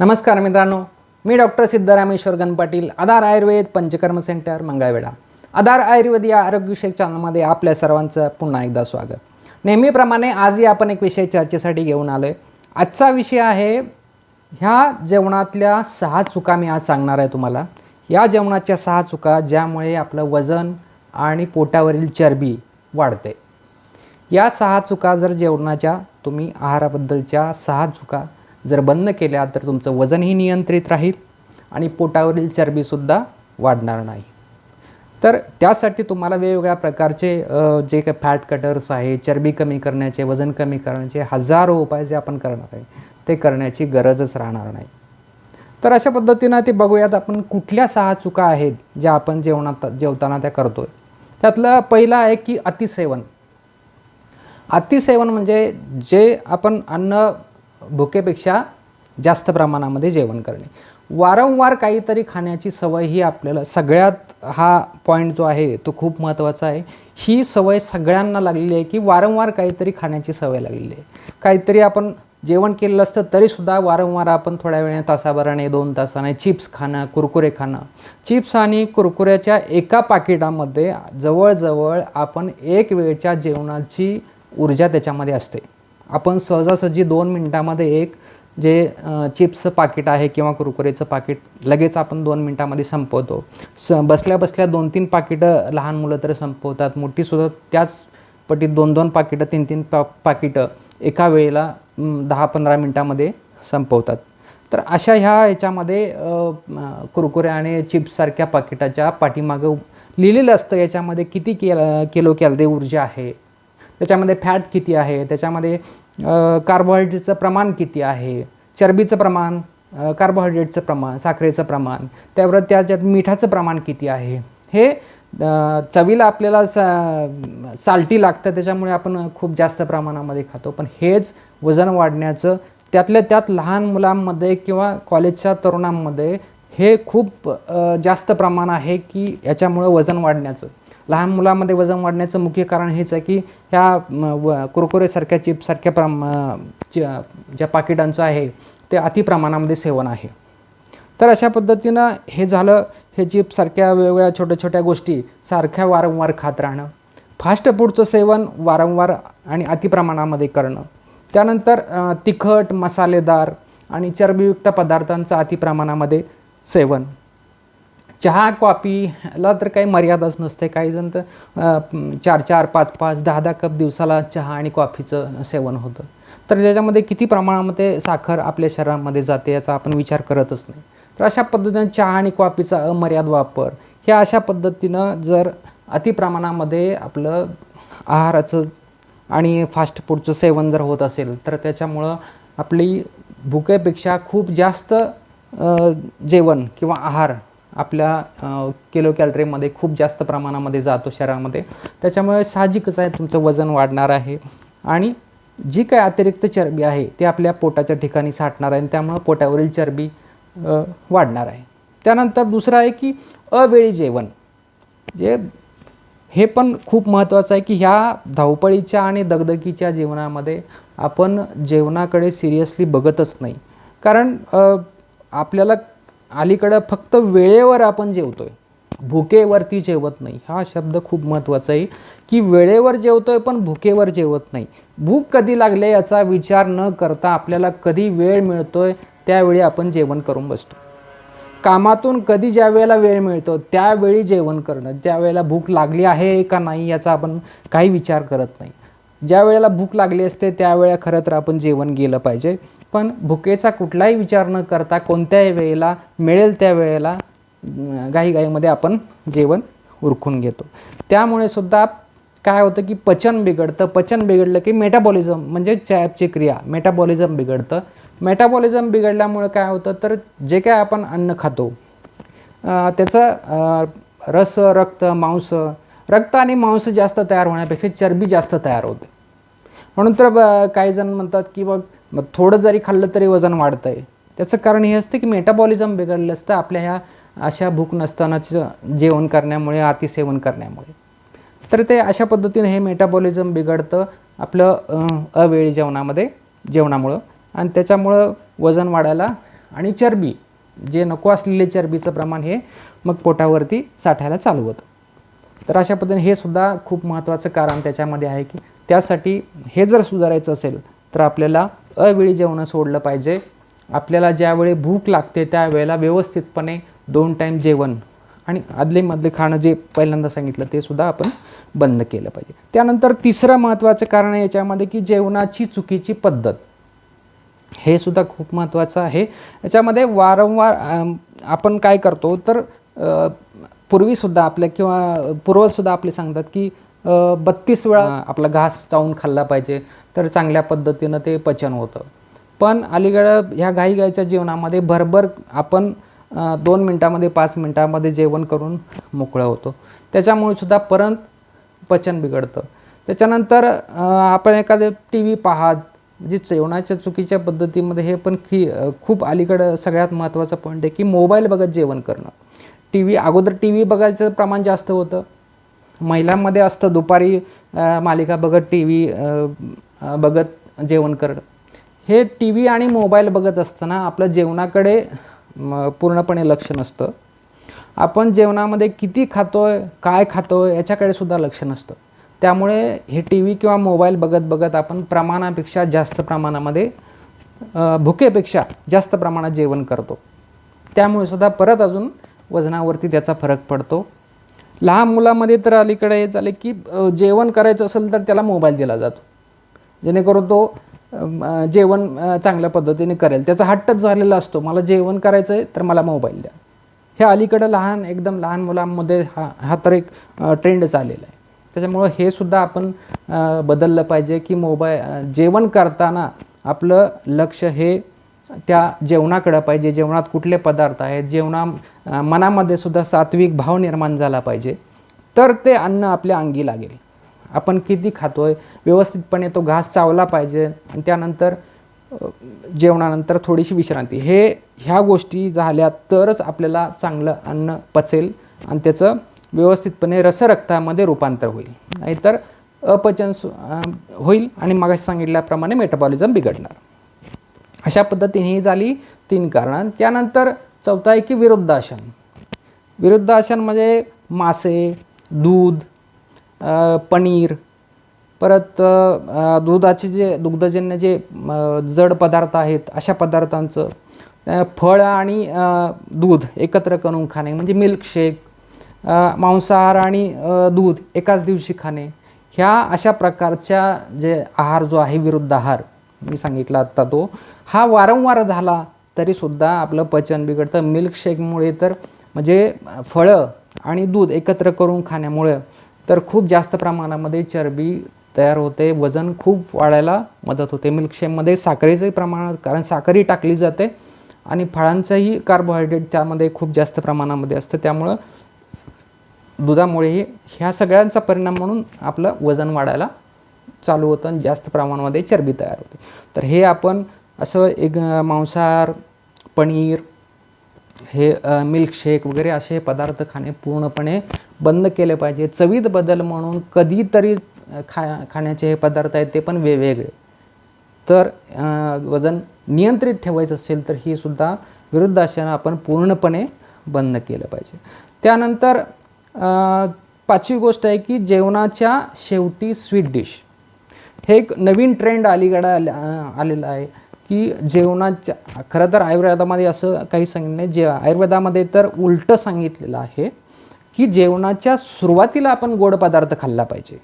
नमस्कार मित्रांनो मी डॉक्टर सिद्धरामेश्वर गणपाटील आधार आयुर्वेद पंचकर्म सेंटर मंगळवेढा. आधार आयुर्वेद या आरोग्यविषयक चॅनलमध्ये आपल्या सर्वांचं पुन्हा एकदा स्वागत. नेहमीप्रमाणे आजही आपण एक विषय चर्चेसाठी घेऊन आलो आहे आजचा विषय आहे ह्या जेवणातल्या सहा चुका मी आज सांगणार आहे तुम्हाला. या जेवणाच्या सहा चुका ज्यामुळे आपलं वजन आणि पोटावरील चरबी वाढते. या सहा चुका जर जेवणाच्या तुम्ही आहाराबद्दलच्या सहा चुका जर बंद केल्या तर तुमचं वजनही नियंत्रित राहील आणि पोटावरील चरबीसुद्धा वाढणार नाही. तर त्यासाठी तुम्हाला वेगवेगळ्या प्रकारचे जे काही फॅट कटर्स आहे चरबी कमी करण्याचे वजन कमी करण्याचे हजारो उपाय जे आपण करणार आहे ते करण्याची गरजच राहणार नाही. तर अशा पद्धतीनं ते बघूयात आपण कुठल्या सहा चुका आहेत ज्या आपण जेवणात जेवताना त्या करतो आहे त्यातलं पहिलं आहे की अतिसेवन. अतिसेवन म्हणजे जे आपण अन्न भुकेपेक्षा जास्त प्रमाणामध्ये जेवण करणे. वारंवार काहीतरी खाण्याची सवय ही आपल्याला सगळ्यात हा पॉईंट जो आहे तो खूप महत्त्वाचा आहे. ही सवय सगळ्यांना लागलेली आहे की वारंवार काहीतरी खाण्याची सवय लागलेली आहे. काहीतरी आपण जेवण केलेलं असतं तरीसुद्धा वारंवार आपण थोड्या वेळाने तासाभराने दोन तासाने चिप्स खाणं कुरकुरे खाणं. चिप्स आणि कुरकुऱ्याच्या एका पाकिटामध्ये जवळजवळ आपण एक वेळच्या जेवणाची ऊर्जा त्याच्यामध्ये असते. आपण सहजासहजी दोन मिनटामध्ये एक जे चिप्सचं पाकिट आहे किंवा कुरकुरेचं पाकिट लगेच आपण दोन मिनटामध्ये संपवतो. स बसल्या बसल्या दोन तीन पाकिटं लहान मुलं तर संपवतात मोठीसुद्धा त्याच पटीत दोन दोन पाकिटं तीन तीन पा पाकिटं एका वेळेला दहा पंधरा मिनटामध्ये संपवतात. तर अशा ह्या याच्यामध्ये कुरकुरे आणि चिप्ससारख्या पाकिटाच्या पाठीमागं लिहिलेलं असतं. याच्यामध्ये किती केल किलो कॅलरी ऊर्जा आहे? त्याच्यामध्ये फॅट किती आहे? त्याच्यामध्ये कार्बोहायड्रेटचं प्रमाण किती आहे? चरबीचं प्रमाण कार्बोहायड्रेटचं प्रमाण साखरेचं प्रमाण त्यावर त्याच्यात मिठाचं प्रमाण किती आहे? हे चवीला आपल्याला सा साल्टी लागतं त्याच्यामुळे आपण खूप जास्त प्रमाणामध्ये खातो. पण हेच वजन वाढण्याचं त्यातल्या त्यात लहान मुलांमध्ये किंवा कॉलेजच्या तरुणांमध्ये हे खूप जास्त प्रमाण आहे की याच्यामुळं वजन वाढण्याचं. लहान मुलामध्ये वजन वाढण्याचं मुख्य कारण हेच आहे की ह्या व कुरकुरेसारख्या चिपसारख्या प्रम ज्या पाकिटांचं आहे ते अति प्रमाणामध्ये सेवन आहे. तर अशा पद्धतीनं हे झालं हे चिपसारख्या वेगवेगळ्या छोट्या छोट्या गोष्टी सारख्या वारंवार खात राहणं फास्ट फूडचं सेवन वारंवार आणि अतिप्रमाणामध्ये करणं त्यानंतर तिखट मसालेदार आणि चरबीयुक्त पदार्थांचं अतिप्रमाणामध्ये सेवन. चहा कॉफीला तर काही मर्यादाच नसते. काही जण तर चार चार पाच पाच दहा दहा कप दिवसाला चहा आणि कॉफीचं सेवन होतं. तर त्याच्यामध्ये किती प्रमाणामध्ये साखर आपल्या शरीरामध्ये जाते याचा आपण विचार करतच नाही. तर अशा पद्धतीनं चहा आणि कॉफीचा अमर्याद वापर हे अशा पद्धतीनं जर अतिप्रमाणामध्ये आपलं आहाराचं आणि फास्ट फूडचं सेवन जर होत असेल तर त्याच्यामुळं आपली भुकेपेक्षा खूप जास्त जेवण किंवा आहार आपल्या किलो कॅलरीमध्ये खूप जास्त प्रमाणामध्ये जातो शरीरामध्ये. त्याच्यामुळे साहजिकच आहे तुमचं वजन वाढणार आहे. आणि जी काय अतिरिक्त चरबी आहे ती आपल्या पोटाच्या ठिकाणी साठणार आहे आणि त्यामुळं पोटावरील चरबी वाढणार आहे. त्यानंतर दुसरं आहे की अवेळी जेवण. जे हे पण खूप महत्त्वाचं आहे की ह्या धावपळीच्या आणि दगदगीच्या जीवनामध्ये आपण जेवणाकडे सिरियसली बघतच नाही. कारण आपल्याला अलीकडं फक्त वेळेवर आपण जेवतो आहे भुकेवरती जेवत नाही. हा शब्द खूप महत्त्वाचा आहे की वेळेवर जेवतो आहे पण भुकेवर जेवत नाही. भूक कधी लागले याचा विचार न करता आपल्याला कधी वेळ मिळतो आहे त्यावेळी आपण जेवण करून बसतो. कामातून कधी ज्या वेळेला वेळ मिळतो त्यावेळी जेवण करणं. त्यावेळेला भूक लागली आहे का नाही याचा आपण काही विचार करत नाही. ज्या वेळेला भूक लागली असते त्यावेळेला खरं तर आपण जेवण गेलं पाहिजे. पण भुकेचा कुठलाही विचार न करता कोणत्याही वेळेला मिळेल त्या वेळेला घाईघाईमध्ये आपण जेवण उरकून घेतो. त्यामुळे सुद्धा काय होतं की पचन बिघडतं. पचन बिघडलं की मेटाबॉलिझम म्हणजे चॅपची क्रिया. मेटाबॉलिझम बिघडतं. मेटाबॉलिझम बिघडल्यामुळे काय होतं तर जे काय आपण अन्न खातो त्याचं रस रक्त मांस रक्त आणि मांस जास्त तयार होण्यापेक्षा चरबी जास्त तयार होते. म्हणून तर ब- काही जण म्हणतात की बघ मग थोडं जरी खाल्लं तरी वजन वाढतं आहे त्याचं कारण हे असतं की मेटाबॉलिझम बिघडलं असतं आपल्या ह्या अशा भूक नसतानाचं जेवण करण्यामुळे अतिसेवन करण्यामुळे. तर ते अशा पद्धतीने हे मेटाबॉलिझम बिघडतं आपलं अवेळी जेवणामध्ये जेवणामुळं. आणि त्याच्यामुळं वजन वाढायला आणि चरबी जे नको असलेले चरबीचं प्रमाण हे मग पोटावरती साठायला चालू होतं. तर अशा पद्धतीने हे सुद्धा खूप महत्त्वाचं कारण त्याच्यामध्ये आहे की त्यासाठी हे जर सुधारायचं असेल तर आपल्याला अवेळी जेवणं सोडलं पाहिजे. आपल्याला ज्यावेळी भूक लागते त्यावेळेला व्यवस्थितपणे दोन टाईम जेवण आणि आदलेमधले खाणं जे पहिल्यांदा सांगितलं ते सुद्धा आपण बंद केलं पाहिजे. त्यानंतर तिसरं महत्त्वाचं कारण आहे याच्यामध्ये की जेवणाची चुकीची पद्धत. हे सुद्धा खूप महत्त्वाचं आहे. याच्यामध्ये वारंवार आपण काय करतो तर पूर्वीसुद्धा आपल्या किंवा पूर्वजसुद्धा आपले सांगतात की बत्तीस वेळा आपला घास चावून खाल्ला पाहिजे तर चांगल्या पद्धतीनं ते पचन होतं. पण अलीकडं ह्या घाईघाईच्या जीवनामध्ये भरभर आपण दोन मिनटामध्ये पाच मिनटामध्ये जेवण करून मोकळं होतो. त्याच्यामुळे सुद्धा परत पचन बिघडतं. त्याच्यानंतर आपण एखादे टी व्ही पाहात म्हणजे जेवणाच्या चुकीच्या पद्धतीमध्ये हे पण खी खूप अलीकडं सगळ्यात महत्त्वाचा पॉईंट आहे की मोबाईल बघत जेवण करणं. टी व्ही अगोदर टी व्ही बघायचं प्रमाण जास्त होतं. महिलांमध्ये असतं दुपारी मालिका बघत टी व्ही बघत जेवण करणं. हे टी व्ही आणि मोबाईल बघत असताना आपलं जेवणाकडे पूर्णपणे लक्ष नसतं. आपण जेवणामध्ये किती खातो आहे काय खातो आहे याच्याकडे सुद्धा लक्ष नसतं. त्यामुळे हे टी व्ही किंवा मोबाईल बघत बघत आपण प्रमाणापेक्षा जास्त प्रमाणामध्ये भुकेपेक्षा जास्त प्रमाणात जेवण करतो. त्यामुळे सुद्धा परत अजून वजनावरती त्याचा फरक पडतो. लहान मुलामध्ये तर अलीकडे हे झाले की जेवण करायचं असेल तर त्याला मोबाईल दिला जातो. जेणेकरून तो जेवण चांगल्या पद्धतीने करेल. त्याचा हट्टच झालेला असतो. मला जेवण करायचं आहे तर मला मोबाईल द्या. हे अलीकडं लहान एकदम लहान मुलांमध्ये हा हा तर एक ट्रेंड चाललेला आहे. त्याच्यामुळं हे सुद्धा आपण बदललं पाहिजे की मोबाईल जेवण करताना आपलं लक्ष हे त्या जेवणाकडं पाहिजे जेवणात कुठले पदार्थ आहेत जेवणा मनामध्ये सुद्धा सात्विक भाव निर्माण झाला पाहिजे. तर ते अन्न आपल्या अंगी लागेल. आपण किती खातो आहे व्यवस्थितपणे तो घास चावला पाहिजे आणि त्यानंतर जेवणानंतर थोडीशी विश्रांती. हे ह्या गोष्टी झाल्या तरच आपल्याला चांगलं अन्न पचेल आणि त्याचं व्यवस्थितपणे रसरक्तामध्ये रूपांतर होईल. नाहीतर अपचन सु- होईल आणि मागाशी सांगितल्याप्रमाणे मेटाबॉलिझम बिघडणार. अशा पद्धतीने ही झाली तीन कारणं. त्यानंतर चौथा आहे की विरुद्धासन. विरुद्धासन म्हणजे मासे दूध पनीर परत दुधाचे जे दुग्धजन्य जे जड पदार्थ आहेत अशा पदार्थांचं. फळ आणि दूध एकत्र करून खाणे म्हणजे मिल्कशेक मांसाहार आणि दूध एकाच दिवशी खाणे. ह्या अशा प्रकारच्या जे आहार जो आहे विरुद्ध आहार मी सांगितला आत्ता तो. हा वारंवार झाला तरीसुद्धा आपलं पचन बिघडतं. मिल्कशेकमुळे तर म्हणजे फळं आणि दूध एकत्र करून खाण्यामुळं तर खूप जास्त प्रमाणामध्ये चरबी तयार होते वजन खूप वाढायला मदत होते. मिल्कशेकमध्ये साखरेचंही प्रमाण कारण साखरही टाकली जाते आणि फळांचंही कार्बोहायड्रेट त्यामध्ये खूप जास्त प्रमाणामध्ये असतं. त्यामुळं दुधामुळेही ह्या सगळ्यांचा परिणाम म्हणून आपलं वजन वाढायला चालू होतं आणि जास्त प्रमाणामध्ये चरबी तयार होते. तर हे आपण असं एक मांसाहार पनीर हे मिल्कशेक वगैरे असे पदार्थ खाणे पूर्णपणे बंद केले पाहिजे. चवीत बदल म्हणून कधीतरी खा खाण्याचे हे पदार्थ आहेत ते पण वेगवेगळे. तर वजन नियंत्रित ठेवायचं असेल तर ही सुद्धा विरुद्ध विरुद्धासन आपण पूर्णपणे बंद केलं पाहिजे. त्यानंतर पाचवी गोष्ट आहे की जेवणाच्या शेवटी स्वीट डिश हे एक नवीन ट्रेंड अलीकडं आले आलेलं आहे. की जेवणाच्या खरं तर आयुर्वेदामध्ये असं काही सांगितलं नाही. जे आयुर्वेदामध्ये तर उलटं सांगितलेलं आहे की जेवणाच्या सुरुवातीला आपण गोड पदार्थ खाल्ला पाहिजे.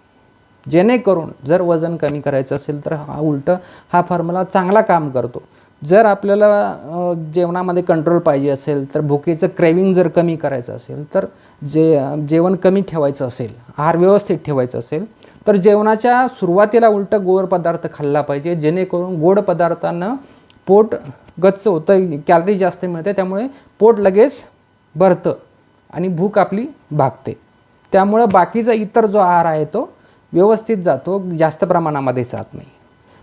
जेणेकरून जर वजन कमी करायचं असेल तर हा उलट हा फॉर्म्युला चांगला काम करतो. जर आपल्याला जेवणामध्ये कंट्रोल पाहिजे असेल तर भुकेचं क्रेविंग जर कमी करायचं असेल तर जे जेवण कमी ठेवायचं असेल आहार व्यवस्थित ठेवायचं असेल तर जेवणाच्या सुरुवातीला उलट गोड पदार्थ खाल्ला पाहिजे जेणेकरून गोड पदार्थानं पोट गच्च होतं कॅलरी जास्त मिळते त्यामुळे पोट लगेच भरतं आणि भूक आपली भागते. त्यामुळं बाकीचा इतर जो आहार आहे तो व्यवस्थित जातो जास्त प्रमाणामध्ये जात नाही.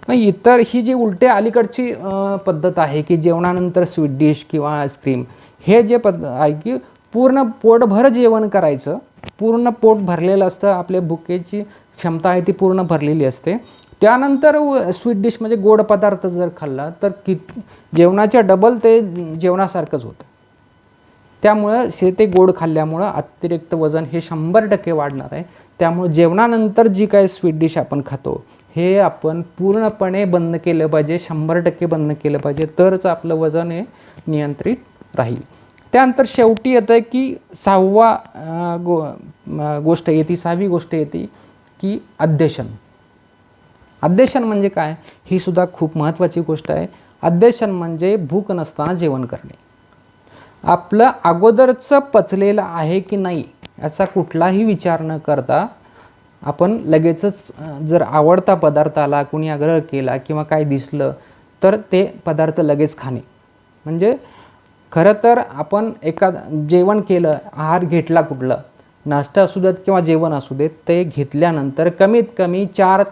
मग इतर ही जी उलटे अलीकडची पद्धत आहे की जेवणानंतर स्वीट डिश किंवा आईस्क्रीम हे जे पद्ध आहे की पूर्ण पोटभर जेवण करायचं पूर्ण पोट भरलेलं असतं आपल्या भुकेची क्षमता आहे ती पूर्ण भरलेली असते. त्यानंतर स्वीट डिश म्हणजे गोड पदार्थ जर खाल्ला तर कि जेवणाच्या डबल ते जेवणासारखंच होतं. त्यामुळं शे ते गोड खाल्ल्यामुळं अतिरिक्त वजन हे शंभर टक्के वाढणार आहे. त्यामुळं जेवणानंतर जी काय स्वीट डिश आपण खातो हे आपण पूर्णपणे बंद केलं पाहिजे शंभर टक्के बंद केलं पाहिजे तरच आपलं वजन हे नियंत्रित राहील. त्यानंतर शेवटी येतं की सहावा गो गोष्ट येते सहावी गोष्ट येते की अध्यशन. अध्यशन म्हणजे काय? ही सुद्धा खूप महत्त्वाची गोष्ट आहे. अध्यशन म्हणजे भूक नसताना जेवण करणे. आपलं अगोदरचं पचलेलं आहे की नाही याचा कुठलाही विचार न करता आपण लगेचच जर आवडता पदार्थ आला कुणी आग्रह केला किंवा काय दिसलं तर ते पदार्थ लगेच खाणे. म्हणजे खरं तर आपण एखाद जेवण केलं आहार घेतला कुठलं नाश्ता असू देत किंवा जेवण असू देत ते घेतल्यानंतर कमीत कमी चार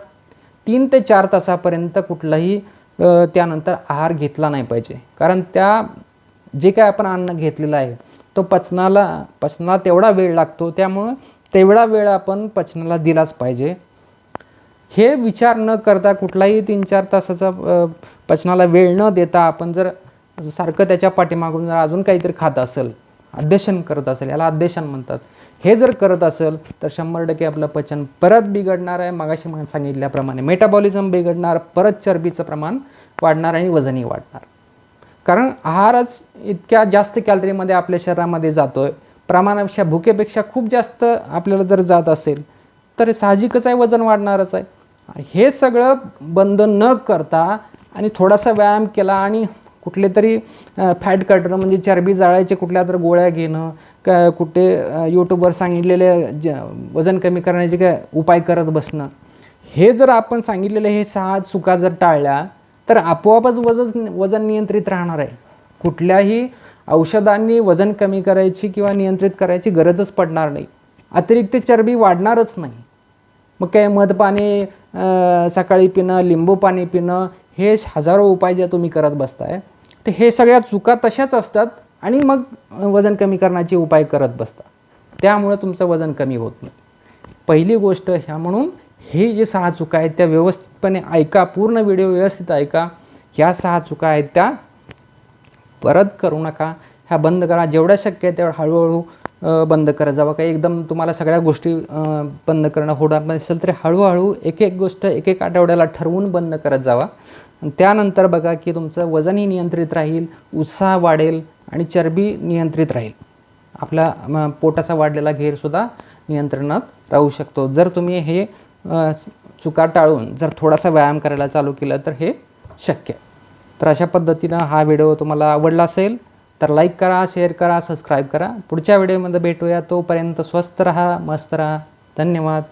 तीन ते चार तासापर्यंत कुठलाही त्यानंतर आहार घेतला नाही पाहिजे. कारण त्या जे काय आपण अन्न घेतलेलं आहे तो पचनाला पचनाला तेवढा वेळ लागतो. त्यामुळं तेवढा वेळ आपण पचनाला दिलाच पाहिजे. हे विचार न करता कुठलाही तीन चार तासाचा पचनाला वेळ न देता आपण जर सारखं त्याच्या पाठीमागून जर अजून काहीतरी खात असेल अध्यशन करत असेल याला अध्यक्षण म्हणतात. हे जर करत असेल तर शंभर टक्के आपलं पचन परत बिघडणार आहे. मागाशी म्हणून सांगितल्याप्रमाणे मेटाबॉलिझम बिघडणार परत चरबीचं प्रमाण वाढणार आणि वजनही वाढणार. कारण आहारच इतक्या जास्त कॅलरीमध्ये आपल्या शरीरामध्ये जातो आहे प्रमाणापेक्षा भुकेपेक्षा खूप जास्त आपल्याला जर जात असेल तर साहजिकच आहे वजन वाढणारच आहे. हे सगळं बंद न करता आणि थोडासा व्यायाम केला आणि कुठले तरी फॅट कटणं म्हणजे चरबी जाळायचे कुठल्या तर गोळ्या घेणं का कुठे यूट्यूबवर सांगितलेले ज वजन कमी करण्याचे काय उपाय करत बसणं. हे जर आपण सांगितलेले हे सहा चुका जर टाळल्या तर आपोआपच वजन वजन नियंत्रित राहणार आहे. कुठल्याही औषधांनी वजन कमी करायची किंवा नियंत्रित करायची गरजच पडणार नाही. अतिरिक्त चरबी वाढणारच नाही. मग काय मध पाणी सकाळी पिणं लिंबू पाणी पिणं हे हजारो उपाय जे तुम्ही करत बसताय तर हे सगळ्या चुका तशाच असतात. आणि मग वजन कमी करण्याचे उपाय करत बसता. त्यामुळं तुमचं वजन कमी होत नाही. पहिली गोष्ट ह्या म्हणून हे जे सहा चुका आहेत त्या व्यवस्थितपणे ऐका पूर्ण व्हिडिओ व्यवस्थित ऐका. ह्या सहा चुका आहेत त्या परत करू नका. ह्या बंद करा. जेवढ्या शक्य आहे तेवढं हळूहळू बंद करत जावं काही एकदम तुम्हाला सगळ्या गोष्टी बंद करणं होणार नसेल तरी हळूहळू एक एक गोष्ट एक एक आठवड्याला ठरवून बंद करत जावा. त्यानंतर बघा की तुमचं वजनही नियंत्रित राहील उत्साह वाढेल आणि चरबी नियंत्रित राहील. आपला पोटाचा वाढलेला घेरसुद्धा नियंत्रणात राहू शकतो. जर तुम्ही हे चुका टाळून जर थोडासा व्यायाम करायला चालू केलं तर हे शक्य. तर अशा पद्धतीनं हा व्हिडिओ तुम्हाला आवडला असेल तर लाईक करा शेअर करा सबस्क्राईब करा. पुढच्या व्हिडिओमध्ये भेटूया. तोपर्यंत स्वस्त रहा मस्त रहा. धन्यवाद.